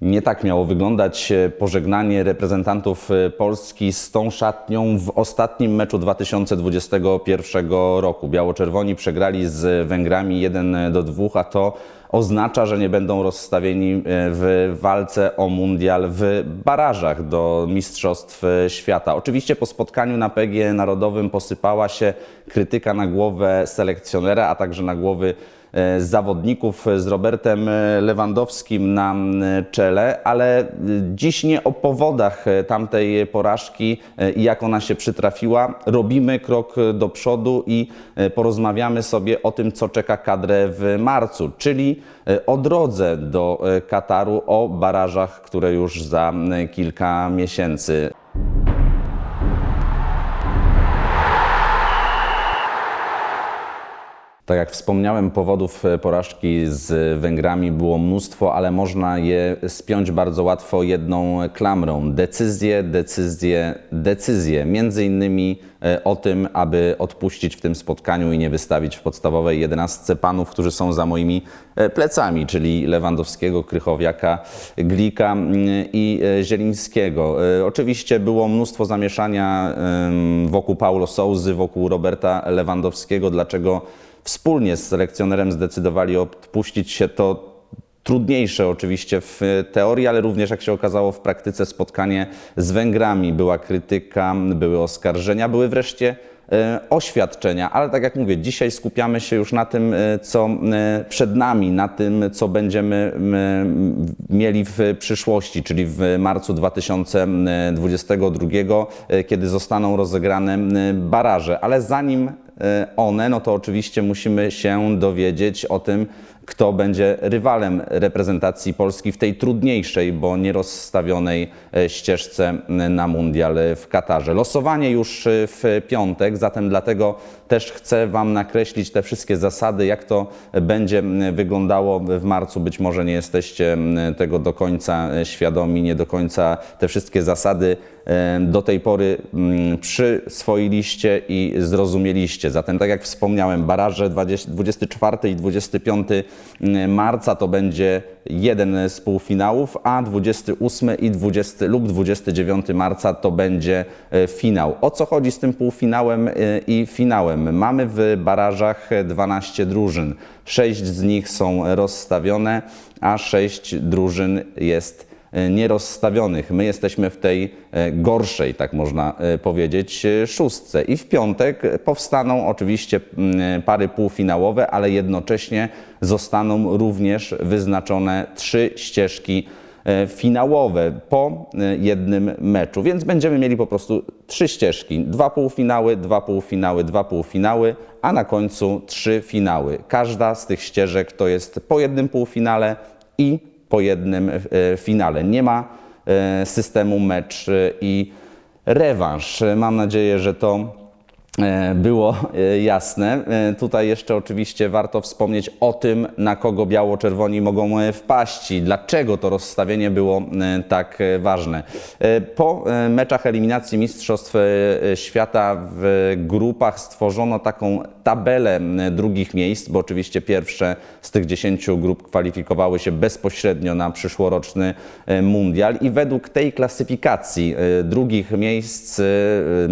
Nie tak miało wyglądać e, pożegnanie reprezentantów e, Polski z tą szatnią w ostatnim meczu 2021 roku. Biało-czerwoni przegrali z Węgrami 1 do 2, a to oznacza, że nie będą rozstawieni e, w walce o mundial w barażach do Mistrzostw Świata. Oczywiście po spotkaniu na PG Narodowym posypała się krytyka na głowę selekcjonera, a także na głowy e, zawodników z Robertem e, Lewandowskim na czele, ale e, dziś nie o powodach e, tamtej porażki e, i jak ona się przytrafiła. Robimy krok do przodu i e, porozmawiamy sobie o tym, co czeka kadrę w marcu, czyli e, o drodze do e, Kataru, o barażach, które już za kilka miesięcy. Tak jak wspomniałem, powodów e, porażki z Węgrami było mnóstwo, ale można je spiąć bardzo łatwo jedną klamrą. Decyzje, decyzje, decyzje. Między innymi e, o tym, aby odpuścić w tym spotkaniu i nie wystawić w podstawowej jedenastce panów, którzy są za moimi e, plecami, czyli Lewandowskiego, Krychowiaka, Glika mm, i Zielińskiego. Oczywiście było mnóstwo zamieszania wokół Paulo Souzy, wokół Roberta Lewandowskiego. Dlaczego wspólnie z selekcjonerem zdecydowali odpuścić się to trudniejsze oczywiście w teorii, ale również jak się okazało w praktyce spotkanie z Węgrami. Była krytyka, były oskarżenia, były wreszcie e, oświadczenia, ale tak jak mówię, dzisiaj skupiamy się już na tym, e, co e, przed nami, na tym, co będziemy mieli w przyszłości, czyli w marcu 2022, e, kiedy zostaną rozegrane baraże. Ale zanim one, no to oczywiście musimy się dowiedzieć o tym, kto będzie rywalem reprezentacji Polski w tej trudniejszej, bo nierozstawionej e, ścieżce na mundial w Katarze. Losowanie już e, w piątek, zatem dlatego też chcę Wam nakreślić te wszystkie zasady, jak to będzie wyglądało w marcu. Być może nie jesteście tego do końca e, świadomi, nie do końca te wszystkie zasady do tej pory przyswoiliście i zrozumieliście. Zatem, tak jak wspomniałem, baraże 20 24 i 25 marca to będzie jeden z półfinałów, a 28 i 20 lub 29 marca to będzie e, finał. O co chodzi z tym półfinałem e, i finałem? Mamy w barażach 12 drużyn. Sześć z nich są rozstawione, a sześć drużyn jest nierozstawionych. My jesteśmy w tej e, gorszej, tak można e, powiedzieć, e, szóstce. I w piątek powstaną oczywiście mm, pary półfinałowe, ale jednocześnie zostaną również wyznaczone trzy ścieżki e, finałowe po e, jednym meczu. Więc będziemy mieli po prostu trzy ścieżki: dwa półfinały, dwa półfinały, dwa półfinały, a na końcu trzy finały. Każda z tych ścieżek to jest po jednym półfinale i po jednym e, finale. Nie ma e, systemu mecz e, i rewanż. Mam nadzieję, że to było e, jasne. E, Tutaj jeszcze oczywiście warto wspomnieć o tym, na kogo biało-czerwoni mogą e, wpaść i dlaczego to rozstawienie było e, tak e, ważne. E, Po e, meczach eliminacji Mistrzostw e, Świata w grupach stworzono taką tabelę drugich miejsc, bo oczywiście pierwsze z tych 10 grup kwalifikowały się bezpośrednio na przyszłoroczny e, mundial i według tej klasyfikacji e, drugich miejsc e,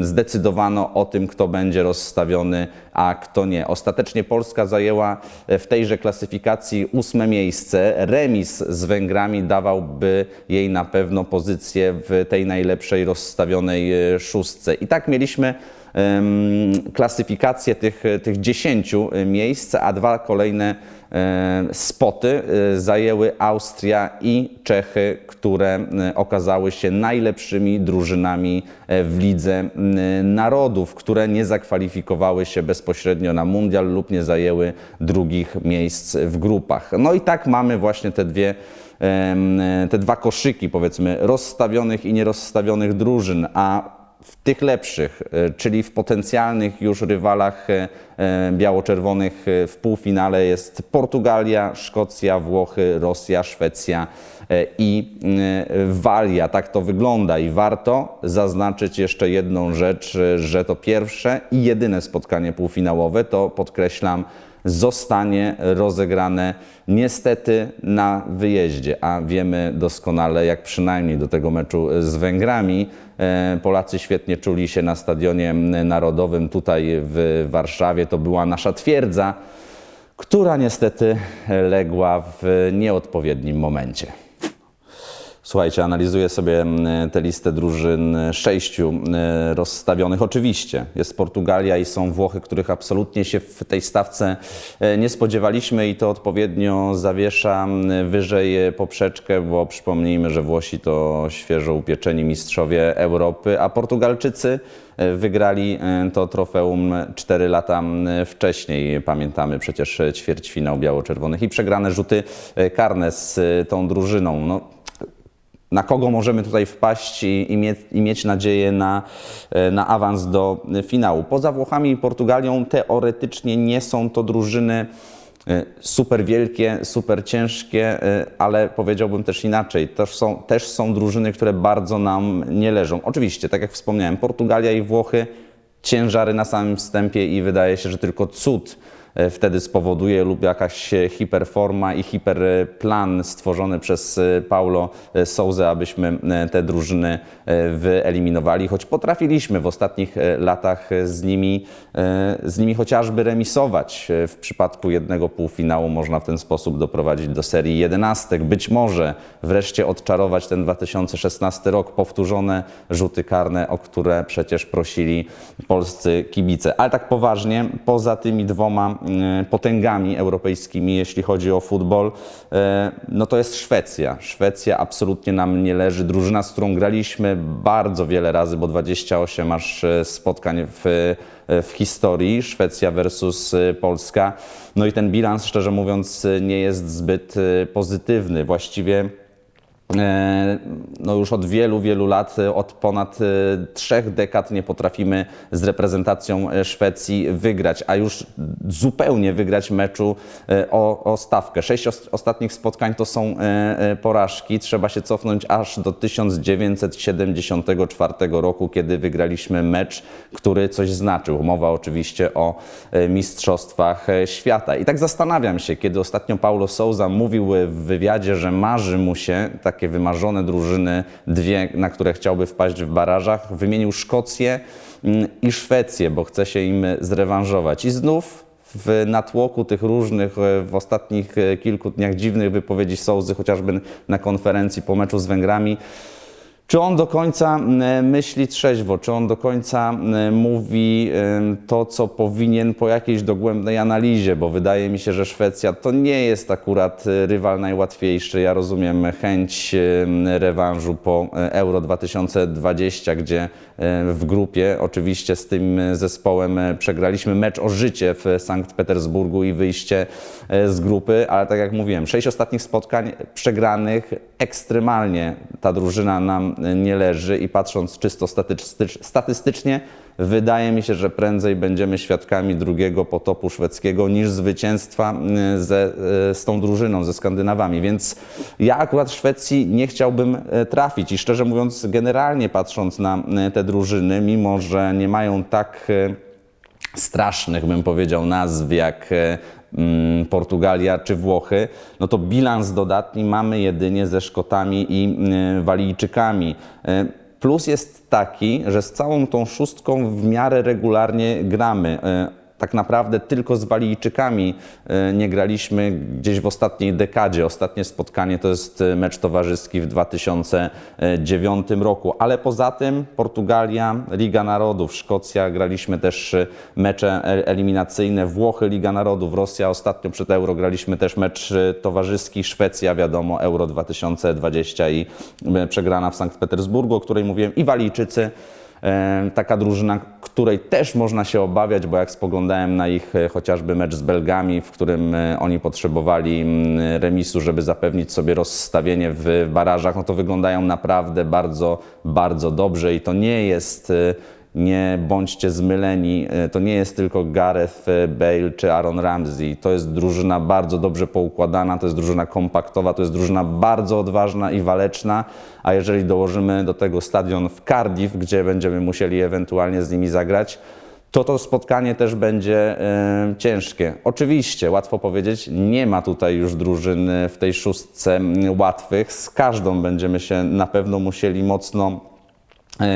zdecydowano o tym, kto będzie rozstawiony, a kto nie. Ostatecznie Polska zajęła e, w tejże klasyfikacji ósme miejsce. Remis z Węgrami dawałby jej na pewno pozycję w tej najlepszej rozstawionej e, szóstce. I tak mieliśmy klasyfikację tych, tych 10 miejsc, a dwa kolejne e, spoty e, zajęły Austria i Czechy, które e, okazały się najlepszymi drużynami e, w Lidze Narodów, które nie zakwalifikowały się bezpośrednio na mundial lub nie zajęły drugich miejsc w grupach. No i tak mamy właśnie te dwie te dwa koszyki, powiedzmy, rozstawionych i nierozstawionych drużyn, a w tych lepszych, e, czyli w potencjalnych już rywalach e, e, biało-czerwonych w półfinale jest Portugalia, Szkocja, Włochy, Rosja, Szwecja i Walia. Tak to wygląda i warto zaznaczyć jeszcze jedną rzecz, że to pierwsze i jedyne spotkanie półfinałowe, to podkreślam, zostanie rozegrane niestety na wyjeździe, a wiemy doskonale, jak przynajmniej do tego meczu z Węgrami e, Polacy świetnie czuli się na Stadionie Narodowym tutaj w Warszawie. To była nasza twierdza, która niestety legła w nieodpowiednim momencie. Słuchajcie, analizuję sobie mm, tę listę drużyn e, sześciu e, rozstawionych. Oczywiście jest Portugalia i są Włochy, których absolutnie się w tej stawce e, nie spodziewaliśmy i to odpowiednio zawiesza wyżej poprzeczkę, bo przypomnijmy, że Włosi to świeżo upieczeni mistrzowie Europy, a Portugalczycy wygrali to trofeum 4 lata wcześniej. Pamiętamy przecież ćwierćfinał biało-czerwonych i przegrane rzuty karne z tą drużyną. No, na kogo możemy tutaj wpaść i, i, i, mieć nadzieję na, e, na awans do finału. Poza Włochami i Portugalią teoretycznie nie są to drużyny e, super wielkie, super ciężkie, e, ale powiedziałbym też inaczej. Też są, też są drużyny, które bardzo nam nie leżą. Oczywiście, tak jak wspomniałem, Portugalia i Włochy ciężary na samym wstępie i wydaje się, że tylko cud wtedy spowoduje lub jakaś hiperforma i hiperplan stworzony przez e, Paulo e, Souza, abyśmy te drużyny wyeliminowali, choć potrafiliśmy w ostatnich latach z nimi, z nimi chociażby remisować. W przypadku jednego półfinału można w ten sposób doprowadzić do serii jedenastek. Być może wreszcie odczarować ten 2016 rok, powtórzone rzuty karne, o które przecież prosili polscy kibice. Ale tak poważnie, poza tymi dwoma E, potęgami europejskimi, jeśli chodzi o futbol, e, no to jest Szwecja. Szwecja absolutnie nam nie leży. Drużyna, z którą graliśmy bardzo wiele razy, bo 28 aż e, spotkań w, w historii, Szwecja versus Polska. No i ten bilans, szczerze mówiąc, nie jest zbyt pozytywny. Właściwie E, no już od wielu, wielu lat, e, od ponad e, trzech dekad nie potrafimy z reprezentacją Szwecji wygrać, a już zupełnie wygrać meczu o, o stawkę. Sześć ostatnich spotkań to są porażki. Trzeba się cofnąć aż do 1974 roku, kiedy wygraliśmy mecz, który coś znaczył. Mowa oczywiście o Mistrzostwach Świata. I tak zastanawiam się, kiedy ostatnio Paulo Souza mówił w wywiadzie, że marzy mu się tak takie wymarzone drużyny, dwie, na które chciałby wpaść w barażach. Wymienił Szkocję mm, i Szwecję, bo chce się im zrewanżować. I znów w natłoku tych różnych e, w ostatnich e, kilku dniach dziwnych wypowiedzi Sołzy, chociażby na konferencji po meczu z Węgrami, czy on do końca myśli trzeźwo, czy on do końca mówi to, co powinien po jakiejś dogłębnej analizie, bo wydaje mi się, że Szwecja to nie jest akurat e, rywal najłatwiejszy. Ja rozumiem chęć rewanżu po e, Euro 2020, gdzie e, w grupie oczywiście z tym zespołem przegraliśmy mecz o życie w Sankt Petersburgu i wyjście z grupy, ale tak jak mówiłem, sześć ostatnich spotkań przegranych ekstremalnie. Ta drużyna nam nie leży i patrząc czysto statystycznie, wydaje mi się, że prędzej będziemy świadkami drugiego potopu szwedzkiego niż zwycięstwa e, ze, e, z tą drużyną, ze Skandynawami. Więc ja akurat Szwecji nie chciałbym e, trafić i szczerze mówiąc, generalnie patrząc na te drużyny, mimo że nie mają tak strasznych, bym powiedział, nazw jak Portugalia czy Włochy, no to bilans dodatni mamy jedynie ze Szkotami i mm, Walijczykami. E, plus jest taki, że z całą tą szóstką w miarę regularnie gramy. Tak naprawdę tylko z Walijczykami e, nie graliśmy gdzieś w ostatniej dekadzie. Ostatnie spotkanie to jest e, mecz towarzyski w 2009 roku, ale poza tym Portugalia, Liga Narodów, Szkocja, graliśmy też e, mecze eliminacyjne, Włochy, Liga Narodów, Rosja. Ostatnio przed Euro graliśmy też mecz towarzyski, Szwecja wiadomo, Euro 2020 i przegrana w Sankt Petersburgu, o której mówiłem, i Walijczycy taka drużyna, której też można się obawiać, bo jak spoglądałem na ich e, chociażby mecz z Belgami, w którym e, oni potrzebowali mm, remisu, żeby zapewnić sobie rozstawienie w barażach, no to wyglądają naprawdę bardzo, bardzo dobrze i to nie jest nie bądźcie zmyleni, e, to nie jest tylko Gareth Bale czy Aaron Ramsey. To jest drużyna bardzo dobrze poukładana, to jest drużyna kompaktowa, to jest drużyna bardzo odważna i waleczna, a jeżeli dołożymy do tego stadion w Cardiff, gdzie będziemy musieli ewentualnie z nimi zagrać, to to spotkanie też będzie e, ciężkie. Oczywiście, łatwo powiedzieć, nie ma tutaj już drużyn e, w tej szóstce łatwych. Z każdą będziemy się na pewno musieli mocno e,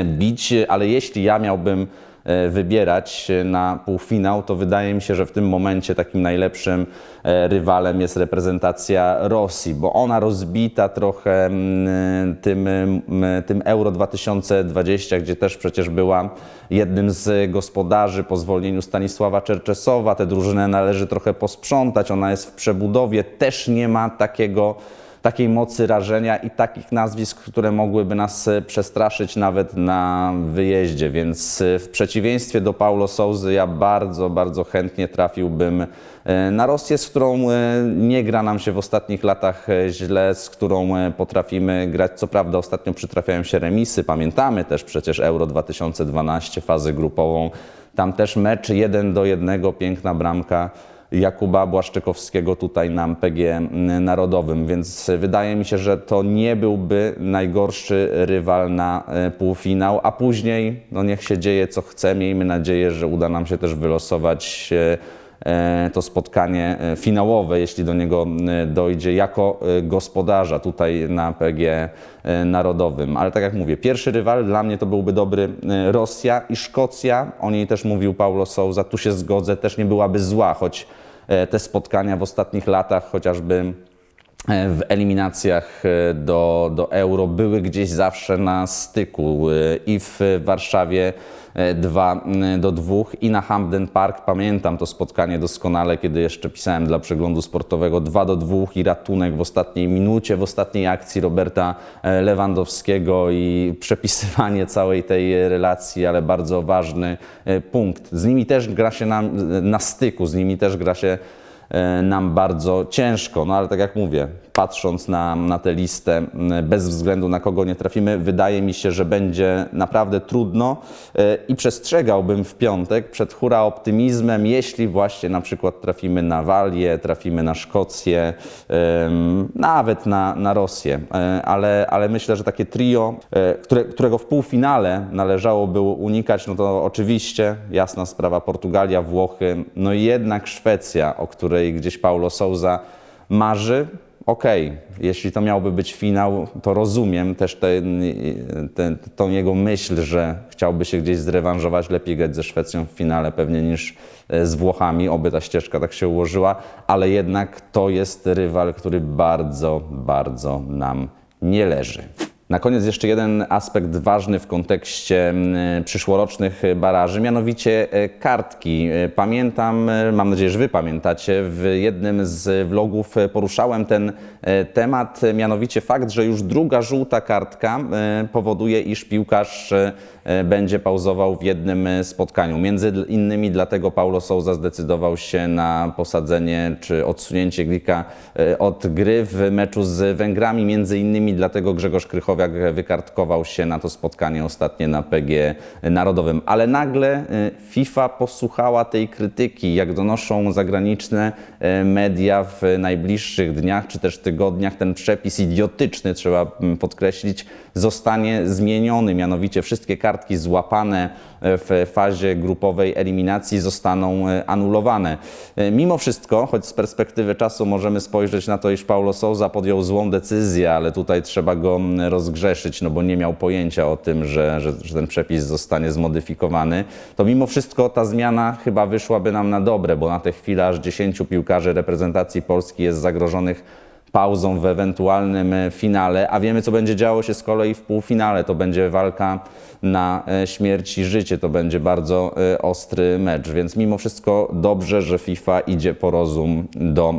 bić, ale jeśli ja miałbym e, wybierać e, na półfinał, to wydaje mi się, że w tym momencie takim najlepszym e, rywalem jest reprezentacja Rosji, bo ona rozbita trochę mm, tym, mm, tym Euro 2020, gdzie też przecież była jednym z gospodarzy po zwolnieniu Stanisława Czerczesowa. Tę drużynę należy trochę posprzątać, ona jest w przebudowie, też nie ma takiego takiej mocy rażenia i takich nazwisk, które mogłyby nas e, przestraszyć nawet na wyjeździe. Więc e, w przeciwieństwie do Paulo Souzy ja bardzo, bardzo chętnie trafiłbym e, na Rosję, z którą nie gra nam się w ostatnich latach źle, z którą potrafimy grać. Co prawda ostatnio przytrafiają się remisy, pamiętamy też przecież Euro 2012, fazę grupową. Tam też mecz 1 do 1, piękna bramka. Jakuba Błaszczykowskiego tutaj na PG Narodowym, więc wydaje mi się, że to nie byłby najgorszy rywal na e, półfinał, a później no niech się dzieje co chce. Miejmy nadzieję, że uda nam się też wylosować e, e, to spotkanie finałowe, jeśli do niego dojdzie, jako gospodarza tutaj na PG Narodowym. Ale tak jak mówię, pierwszy rywal dla mnie to byłby dobry Rosja i Szkocja. O niej też mówił Paulo Souza, tu się zgodzę, też nie byłaby zła, choć te spotkania w ostatnich latach, chociażby e, w eliminacjach e, do, do euro były gdzieś zawsze na styku e, i w Warszawie 2 do 2 i na Hamden Park. Pamiętam to spotkanie doskonale, kiedy jeszcze pisałem dla przeglądu sportowego 2 do 2 i ratunek w ostatniej minucie, w ostatniej akcji Roberta e, Lewandowskiego i przepisywanie całej tej relacji, ale bardzo ważny e, punkt. Z nimi też gra się na, na styku, z nimi też gra się e, nam bardzo ciężko. No ale tak jak mówię, patrząc na, na tę listę, m, bez względu na kogo nie trafimy, wydaje mi się, że będzie naprawdę trudno e, i przestrzegałbym w piątek przed hura optymizmem, jeśli właśnie na przykład trafimy na Walię, trafimy na Szkocję, nawet na, na Rosję. E, Ale, ale myślę, że takie trio, e, które, którego w półfinale należałoby unikać, no to oczywiście jasna sprawa Portugalia, Włochy, no i jednak Szwecja, o której gdzieś Paulo Souza marzy. Okej, jeśli to miałby być finał, to rozumiem też ten, ten, tą jego myśl, że chciałby się gdzieś zrewanżować, lepiej grać ze Szwecją w finale pewnie niż e, z Włochami, oby ta ścieżka tak się ułożyła, ale jednak to jest rywal, który bardzo, bardzo nam nie leży. Na koniec jeszcze jeden aspekt ważny w kontekście mm, przyszłorocznych baraży, mianowicie e, kartki. E, Pamiętam, e, mam nadzieję, że Wy pamiętacie, w jednym z vlogów poruszałem ten temat, mianowicie fakt, że już druga żółta kartka powoduje, iż piłkarz będzie pauzował w jednym e, spotkaniu. Między innymi dlatego Paulo Souza zdecydował się na posadzenie czy odsunięcie Glika e, od gry w meczu z Węgrami. Między innymi dlatego Grzegorz Krychowiak wykartkował się na to spotkanie ostatnie na PG Narodowym. Ale nagle e, FIFA posłuchała tej krytyki, jak donoszą zagraniczne e, media w najbliższych dniach czy też tygodniach. Ten przepis idiotyczny, trzeba podkreślić, zostanie zmieniony. Mianowicie wszystkie kartki złapane w fazie grupowej eliminacji zostaną e, anulowane. E, Mimo wszystko, choć z perspektywy czasu możemy spojrzeć na to, iż Paulo Souza podjął złą decyzję, ale tutaj trzeba go rozgrzeszyć, no bo nie miał pojęcia o tym, że, że, że ten przepis zostanie zmodyfikowany, to mimo wszystko ta zmiana chyba wyszłaby nam na dobre, bo na tę chwilę aż 10 piłkarzy reprezentacji Polski jest zagrożonych pauzą w ewentualnym e, finale, a wiemy, co będzie działo się z kolei w półfinale. To będzie walka na e, śmierć i życie, to będzie bardzo e, ostry mecz, więc mimo wszystko dobrze, że FIFA idzie po rozum do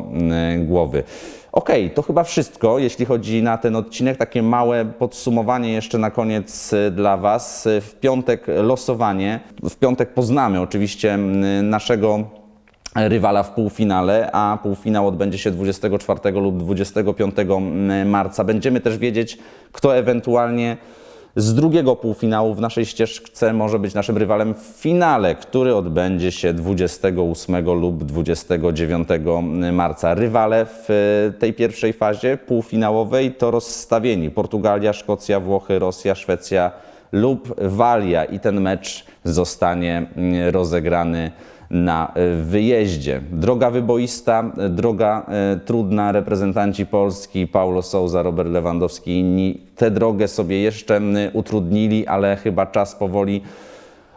głowy. Okej, to chyba wszystko, jeśli chodzi na ten odcinek. Takie małe podsumowanie jeszcze na koniec dla Was. W piątek losowanie. W piątek poznamy oczywiście naszego rywala w półfinale, a półfinał odbędzie się 24 lub 25 marca. Będziemy też wiedzieć, kto ewentualnie z drugiego półfinału w naszej ścieżce może być naszym rywalem w finale, który odbędzie się 28 lub 29 marca. Rywale w tej pierwszej fazie półfinałowej to rozstawieni Portugalia, Szkocja, Włochy, Rosja, Szwecja, lub Walia i ten mecz zostanie mm, rozegrany na e, wyjeździe. Droga wyboista, e, droga e, trudna, reprezentanci Polski, Paulo Souza, Robert Lewandowski i inni tę drogę sobie jeszcze utrudnili, ale chyba czas powoli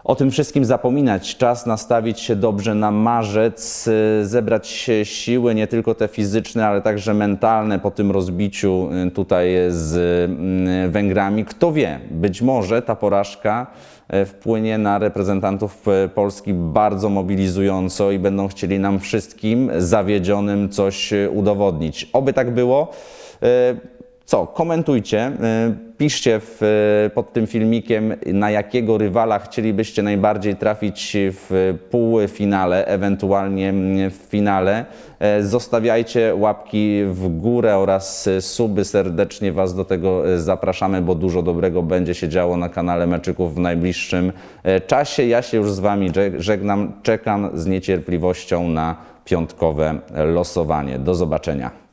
o tym wszystkim zapominać. Czas nastawić się dobrze na marzec, y, zebrać siły, nie tylko te fizyczne, ale także mentalne po tym rozbiciu y, tutaj z y, Węgrami. Kto wie, być może ta porażka wpłynie na reprezentantów Polski bardzo mobilizująco i będą chcieli nam wszystkim zawiedzionym coś udowodnić. Oby tak było. Co? Komentujcie, piszcie w, y, pod tym filmikiem, na jakiego rywala chcielibyście najbardziej trafić w półfinale, ewentualnie w finale. E, Zostawiajcie łapki w górę oraz suby. Serdecznie Was do tego y, zapraszamy, bo dużo dobrego będzie się działo na kanale Meczyków w najbliższym e, czasie. Ja się już z Wami żeg- żegnam, czekam z niecierpliwością na piątkowe losowanie. Do zobaczenia.